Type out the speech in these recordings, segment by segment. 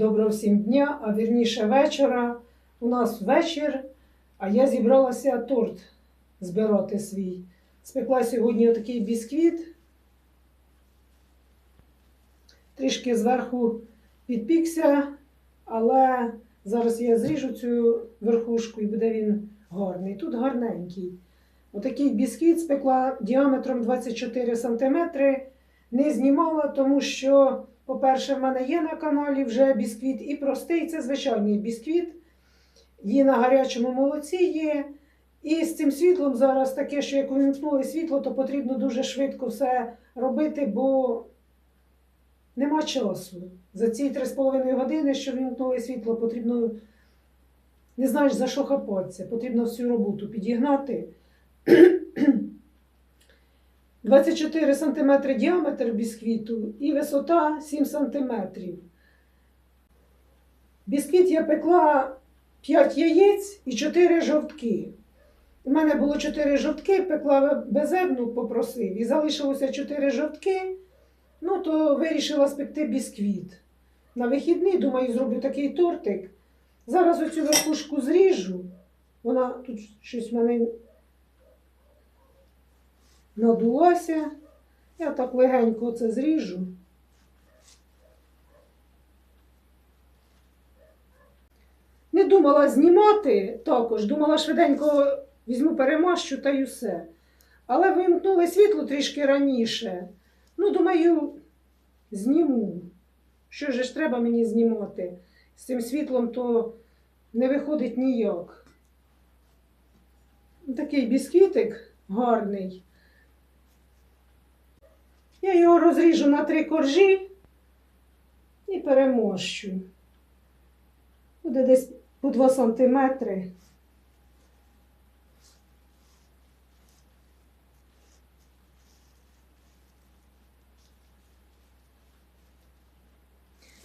Доброго всім дня, а вірніше вечора. У нас вечір, а я зібралася торт збирати свій. Спекла сьогодні отакий бісквіт. Трішки зверху підпікся, але зараз я зріжу цю верхушку і буде він гарний. Тут гарненький. Отакий бісквіт спекла діаметром 24 см. Не знімала, тому що, по-перше, в мене є на каналі вже бісквіт і простий, це звичайний бісквіт. Є на гарячому молоці є. І з цим світлом зараз таке, що як увімкнули світло, то потрібно дуже швидко все робити, бо нема часу. За ці 3,5 години, що вімкнули світло, потрібно не знаєш за що хапатися. Потрібно всю роботу підігнати. 24 см діаметр бісквіту і висота 7 см. Бісквіт я пекла 5 яєць і 4 жовтки. У мене було 4 жовтки, пекла безебну, попросив, і залишилося 4 жовтки. Ну, то вирішила спекти бісквіт. На вихідний, думаю, зроблю такий тортик. Зараз оцю верхушку зріжу. Вона тут щось в мене надулася. Я так легенько це зріжу. Не думала знімати також, думала швиденько візьму перемащу та й усе. Але вимкнули світло трішки раніше. Ну, думаю, зніму. Що ж треба мені знімати? З цим світлом то не виходить ніяк. Такий бісквітик гарний. Я його розріжу на три коржі і перемощу. Буде десь по 2 сантиметри.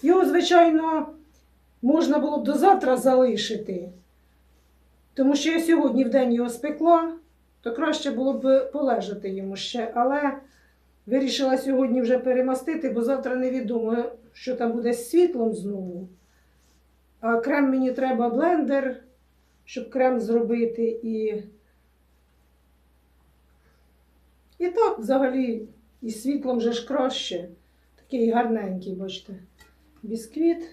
Його, звичайно, можна було б до завтра залишити, тому що я сьогодні в день його спекла, то краще було б полежати йому ще. Але вирішила сьогодні вже перемастити, бо завтра невідомо, що там буде з світлом знову. А крем мені треба блендер, щоб крем зробити. І, і так, взагалі, із світлом вже ж краще. Такий гарненький, бачите, бісквіт.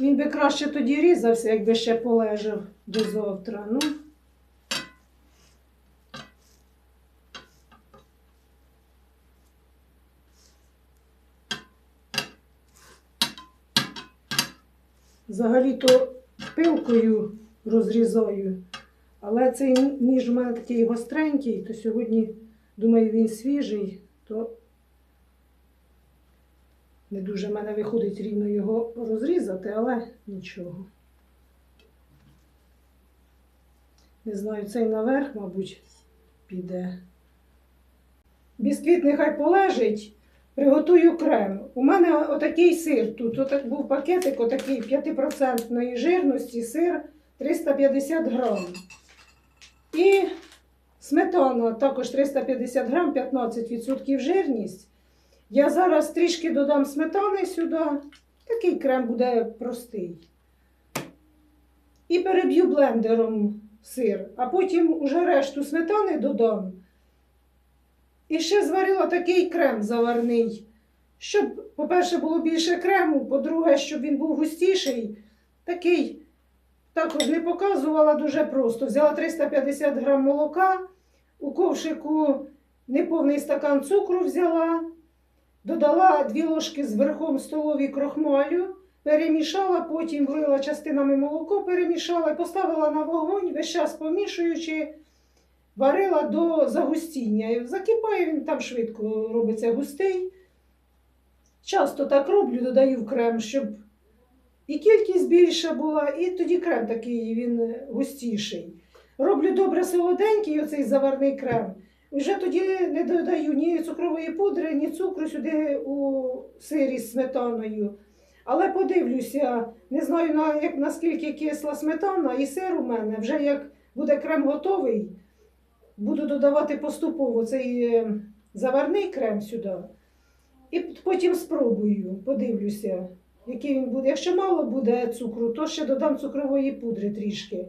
Він би краще тоді різався, якби ще полежав до завтра. Ну. Взагалі-то пилкою розрізаю, але цей ніж у мене такий гостренький, то сьогодні, думаю, він свіжий, то не дуже в мене виходить рівно його розрізати, але нічого. Не знаю, цей наверх, мабуть, піде. Бісквіт нехай полежить, приготую крем. У мене отакий сир тут. Отак був пакетик отакий 5% жирності, сир 350 грам. І сметана також 350 грам, 15% жирність. Я зараз трішки додам сметани сюди. Такий крем буде простий. І переб'ю блендером сир, а потім уже решту сметани додам. І ще зварила такий крем заварний, щоб, по-перше, було більше крему, по-друге, щоб він був густіший. Такий також не показувала дуже просто. Взяла 350 грам молока, у ковшику неповний стакан цукру взяла, додала 2 ложки з верхом столові крохмалю, перемішала, потім влила частинами молоко, перемішала і поставила на вогонь, весь час помішуючи. Варила до загустіння. Закипає він там швидко робиться густий. Часто так роблю, додаю в крем, щоб і кількість більша була, і тоді крем такий він густіший. Роблю добре солоденький оцей заварний крем. Вже тоді не додаю ні цукрової пудри, ні цукру сюди у сирі з сметаною. Але подивлюся, не знаю на, як, наскільки кисла сметана і сир у мене, вже як буде крем готовий. Буду додавати поступово цей е, заварний крем сюди. І потім спробую, подивлюся, який він буде. Якщо мало буде цукру, то ще додам цукрової пудри трішки.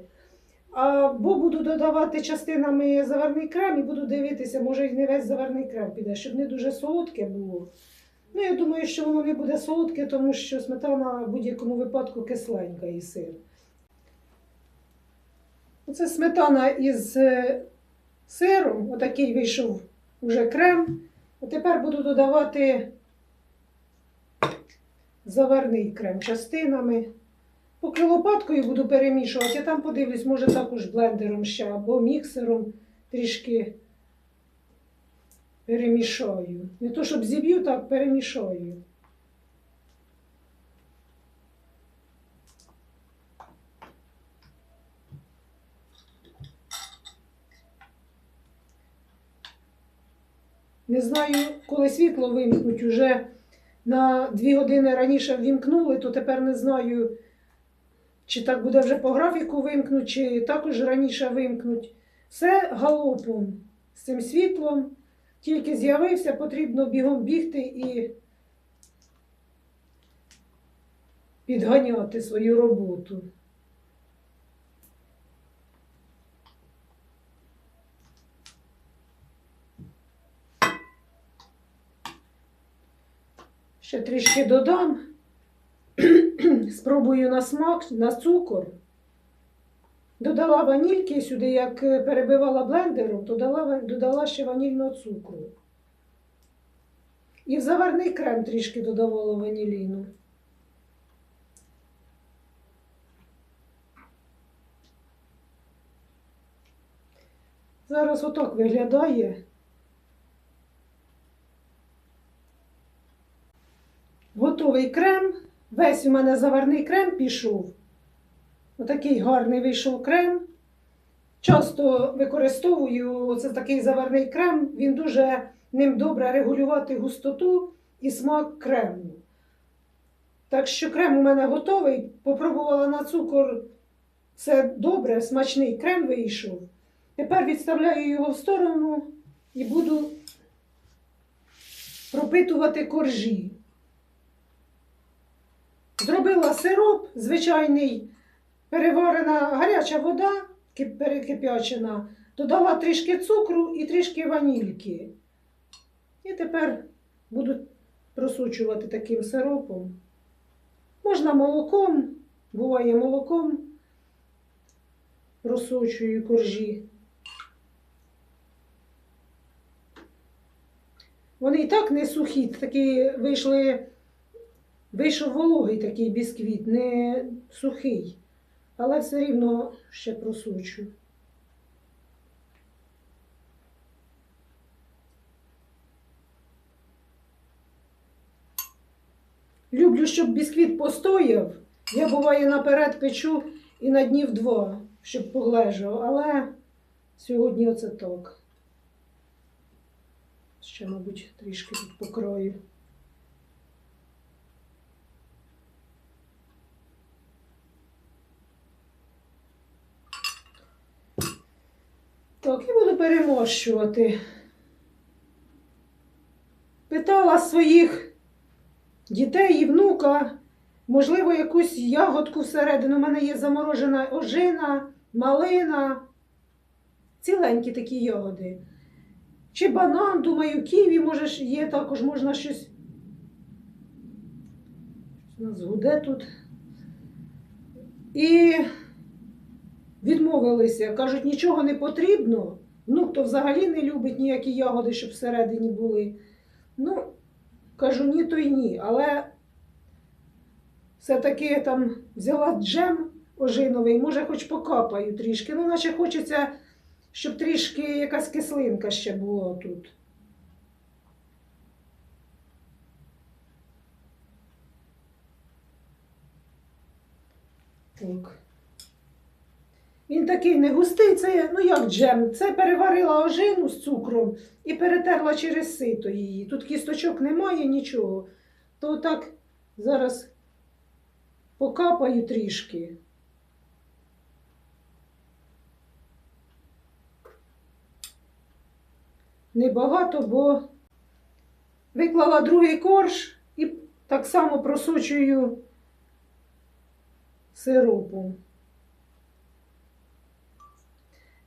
Або буду додавати частинами заварний крем і буду дивитися, може і не весь заварний крем піде, щоб не дуже солодке було. Ну, я думаю, що воно не буде солодке, тому що сметана в будь-якому випадку кисленька і сир. Оце сметана із е, сиром, отакий вийшов уже крем. А тепер буду додавати заварний крем частинами. Поки лопаткою буду перемішувати, а там подивлюсь, може також блендером ще або міксером трішки перемішаю. Не то, щоб зіб'ю, так перемішаю. Не знаю, коли світло вимкнуть, уже на дві години раніше ввімкнули, то тепер не знаю, чи так буде вже по графіку вимкнуть, чи також раніше вимкнуть. Все галопом з цим світлом. Тільки з'явився, потрібно бігом бігти і підганяти свою роботу. Ще трішки додам. Спробую на смак, на цукор. Додала ванільки сюди, як е, перебивала блендером, додала, додала ще ванільного цукру. І в заварний крем трішки додавала ваніліну. Зараз отак виглядає. Готовий крем. Весь у мене заварний крем пішов. Отакий гарний вийшов крем. Часто використовую оце такий заварний крем. Він дуже ним добре регулювати густоту і смак крему. Так що крем у мене готовий. Попробувала на цукор. Все добре, смачний крем вийшов. Тепер відставляю його в сторону і буду пропитувати коржі. Зробила сироп, звичайний, переварена гаряча вода, кип- перекип'ячена, додала трішки цукру і трішки ванільки. І тепер буду просучувати таким сиропом. Можна молоком, буває молоком, просочую коржі. Вони і так не сухі, такі вийшли. Вийшов вологий такий бісквіт, не сухий, але все рівно ще просучу. Люблю, щоб бісквіт постояв. Я буває наперед печу і на днів два, щоб полежав, але сьогодні оце так. Ще, мабуть, трішки тут покрою. Так, і буду перемощувати. Питала своїх дітей і внука, можливо, якусь ягодку всередину. У мене є заморожена ожина, малина, ціленькі такі ягоди. Чи банан, думаю, ківі, може, є також, можна щось. У нас гуде тут. І відмовилися. Кажуть, нічого не потрібно. Ну, хто взагалі не любить ніякі ягоди, щоб всередині були. Ну, кажу, ні, то й ні. Але все-таки там взяла джем ожиновий, може, хоч покапаю трішки. Ну, наче хочеться, щоб трішки якась кислинка ще була тут. Так. Він такий не густий, це ну як джем. Це переварила ожину з цукром і перетерла через сито її. Тут кісточок немає, нічого. То так зараз покапаю трішки. Небагато, бо Виклала другий корж і так само просочую сиропом.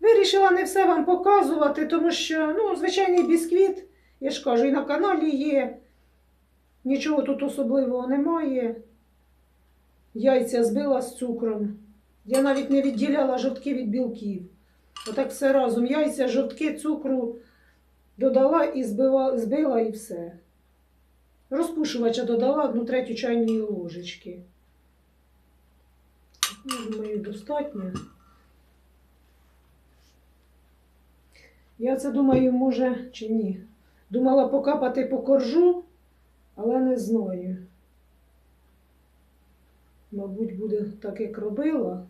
Вирішила не все вам показувати, тому що, ну, звичайний бісквіт, я ж кажу, і на каналі є. Нічого тут особливого немає. Яйця збила з цукром. Я навіть не відділяла жовтки від білків. Отак все разом. Яйця, жовтки, цукру додала і збила, збила і все. Розпушувача додала одну третю чайної ложечки. Думаю, достатньо. Я це думаю, може чи ні. Думала покапати по коржу, але не знаю. Мабуть, буде так, як робила.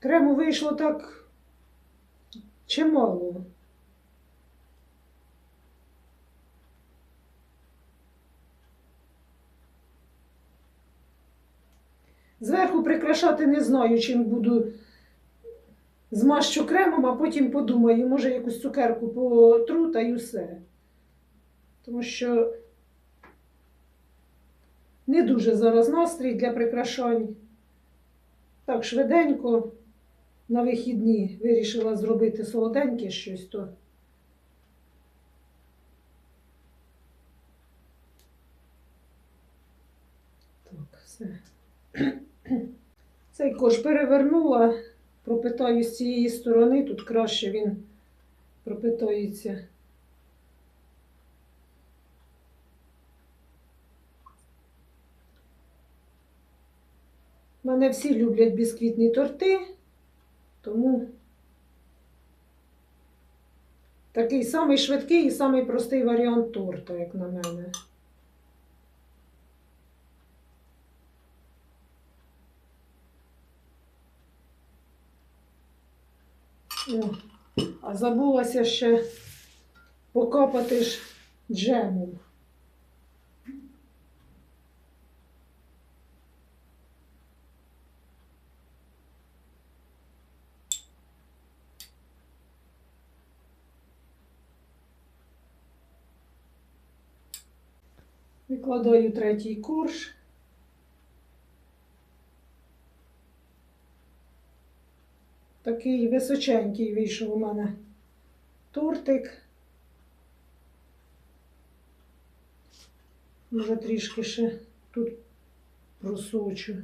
Крему вийшло так чимало. Зверху прикрашати не знаю, чим буду змащу кремом, а потім подумаю, може якусь цукерку потру та й усе. Тому що не дуже зараз настрій для прикрашань. Так, швиденько на вихідні вирішила зробити солоденьке щось то. Так, все. Цей корж перевернула, пропитаю з цієї сторони, тут краще він пропитається. Мене всі люблять бісквітні торти, тому такий самий швидкий і самий простий варіант торта, як на мене. О, а забулася ще покапати ж джемом. Викладаю третій корж. Такий височенький вийшов у мене тортик. Може трішки ще тут просочу.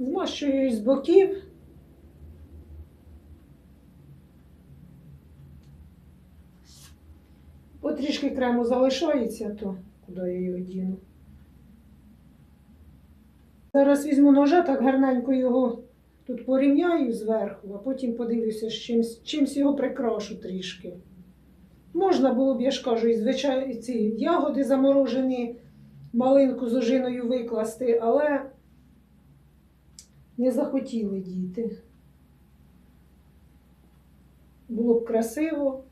Змащую із боків. Потрішки крему залишається, то куди я його діну. Зараз візьму ножа, так гарненько його тут порівняю зверху, а потім подивлюся, з чимсь, чимсь його прикрашу трішки. Можна було б, я ж кажу, і звичайно, ці ягоди заморожені, малинку з ожиною викласти, але не захотіли діти. Було б красиво,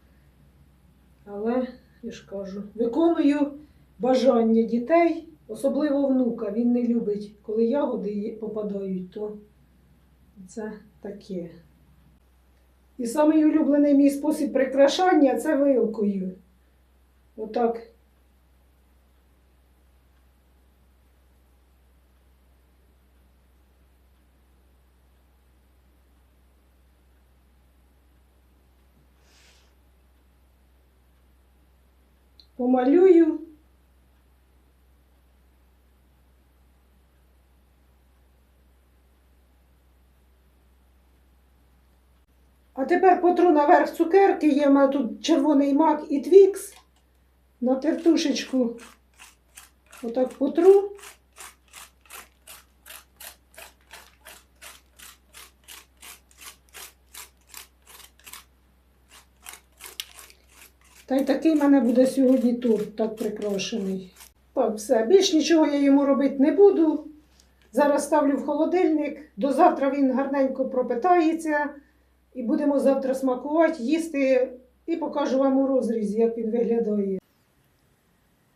але, я ж кажу, виконую бажання дітей, особливо внука. Він не любить, коли ягоди попадають, то це таке. І самий улюблений мій спосіб прикрашання це вилкою. Отак. Помалюю. А тепер потру наверх цукерки, є в мене тут червоний мак і твікс на тертушечку отак потру. Та й такий в мене буде сьогодні торт, так прикрашений. Так, все. Більш нічого я йому робити не буду. Зараз ставлю в холодильник. До завтра він гарненько пропитається. І будемо завтра смакувати, їсти і покажу вам у розрізі, як він виглядає.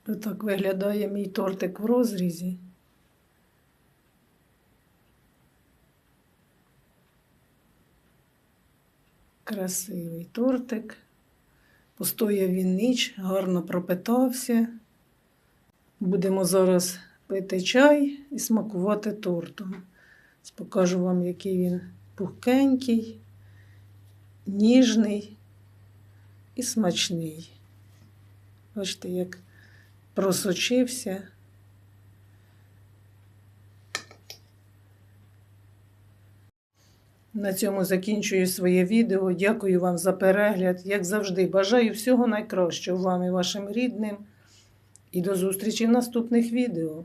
Отак виглядає мій тортик в розрізі. Красивий тортик. Постояв він ніч, гарно пропитався. Будемо зараз пити чай і смакувати тортом. Покажу вам, який він пухкенький, ніжний і смачний. Бачите, як просочився. На цьому закінчую своє відео. Дякую вам за перегляд. Як завжди, бажаю всього найкращого вам і вашим рідним. І до зустрічі в наступних відео.